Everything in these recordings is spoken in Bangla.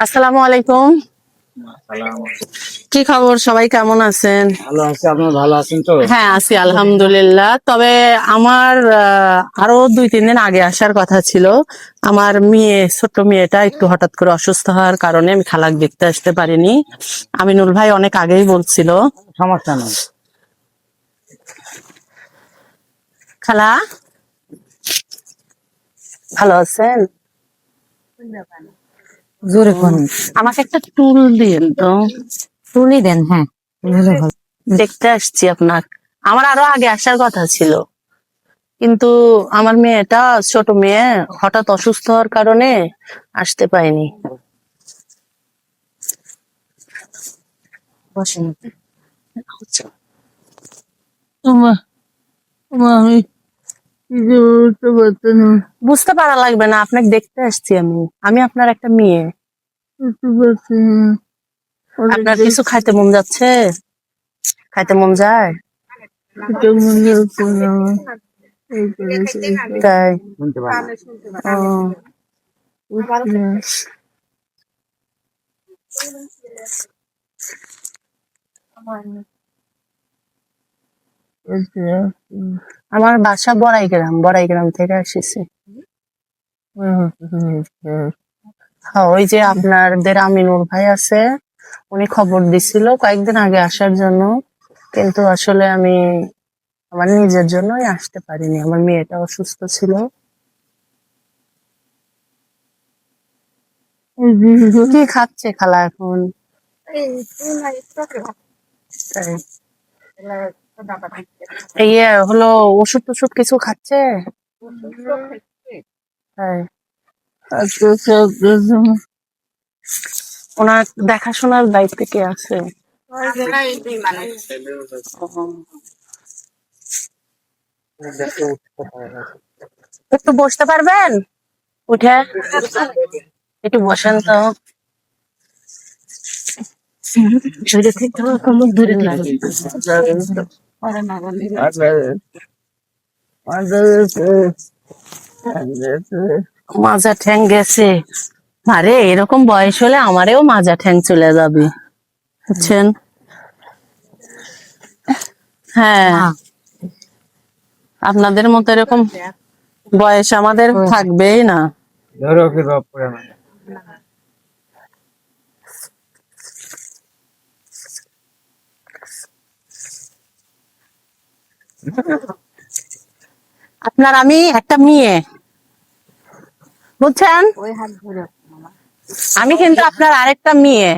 আসসালামু আলাইকুম। কি খবর? সবাই কেমন আছেন? ভালো আছি আপনার ভালো আছেন তো? হ্যাঁ আছি আলহামদুলিল্লাহ। তবে আমার আরও দুই তিন দিন আগে আসার কথা ছিল। আমার মেয়ে ছোট্ট মেয়েটা একটু হঠাৎ করে অসুস্থ হওয়ার কারণে আমি খালাক দেখতে আসতে পারিনি। আমিনুল ভাই অনেক আগেই বলছিল। সমস্যা নেই। খালা? ভালো আছেন? জোরে কোন আমাকে একটা টুল দিন তো। তুলি দেন হ্যাঁ। দেখতে আসছি আপনার আমার আরও আগে আসার কথা ছিল। কিন্তু আমার মেয়েটা ছোট মেয়ে হঠাৎ অসুস্থ হওয়ার কারণে আসতে পাইনি বুঝতে পারছি না। বুঝতে পারা লাগবে না আপনাকে দেখতে আসছি আমি। আমি আপনার একটা মেয়ে। আপনার কিছু খাইতে মন যাচ্ছে? খাইতে মন যায়। তাই? আমার বাসা বড়াই গ্রাম বড়াই গ্রাম থেকে আসিছি হ্যাঁ ওই যে আপনাদের আমিনুর ভাই আছে উনি খবর দিছিল কয়েকদিন আগে আসার জন্য কিন্তু আসলে আমি আমার নিজের জন্যই আসতে পারিনি আমার মেয়েটা অসুস্থ ছিল। কি খাচ্ছে খালা এখন? ইয়ে হলো ওষুধ টষুধ কিছু খাচ্ছে? কিছু ওনার দেখাশোনার দায়িত্বে কে আছে? একটু বসতে পারবেন? উঠে। একটু বসেন তো। শরীরে থেকে কমর দূরে লাগে মাজা ঠ্যাং গেছে। আরে এরকম বয়স হলে আমারেও মাজা ঠ্যাং চলে যাবে। বুঝছেন? হ্যাঁ। আপনাদের মতো এরকম বয়স আমাদের থাকবেই না। ধরো কি রব করে না আপনার আমি একটা মেয়ে। বুঝছেন? আমি কিন্তু আপনার আরেকটা মেয়ে।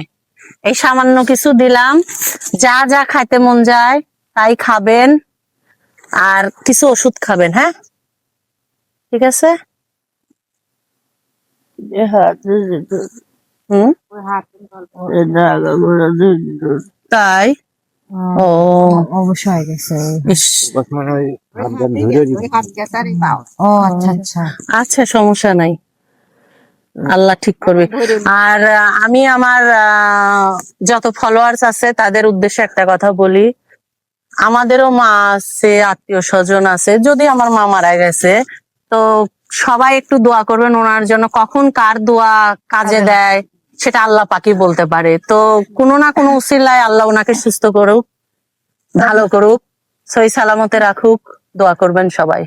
এই সামান্য কিছু দিলাম। যা যা খাইতে মন যায় তাই খাবেন। আর কিছু ওষুধ খাবেন হ্যাঁ? ঠিক আছে? তাই? ও। অবশ্যই গেছে। মানে। ও। আচ্ছা আচ্ছা। আচ্ছা সমস্যা নাই। আল্লাহ ঠিক করবে। আর আমি আমার আহ, যত ফলোয়ার্স আছে তাদের উদ্দেশ্যে একটা কথা বলি। আমাদেরও মা আছে আত্মীয় স্বজন আছে। যদি আমার মা মারা গেছে তো সবাই একটু দোয়া করবেন ওনার জন্য। কখন কার দোয়া কাজে দেয় সেটা আল্লাহ পাকি বলতে পারে। তো কোনো না কোনো উসিলায় আল্লাহ ওনাকে সুস্থ করুক ভালো করুক সই সালামতে রাখুক দোয়া করবেন সবাই।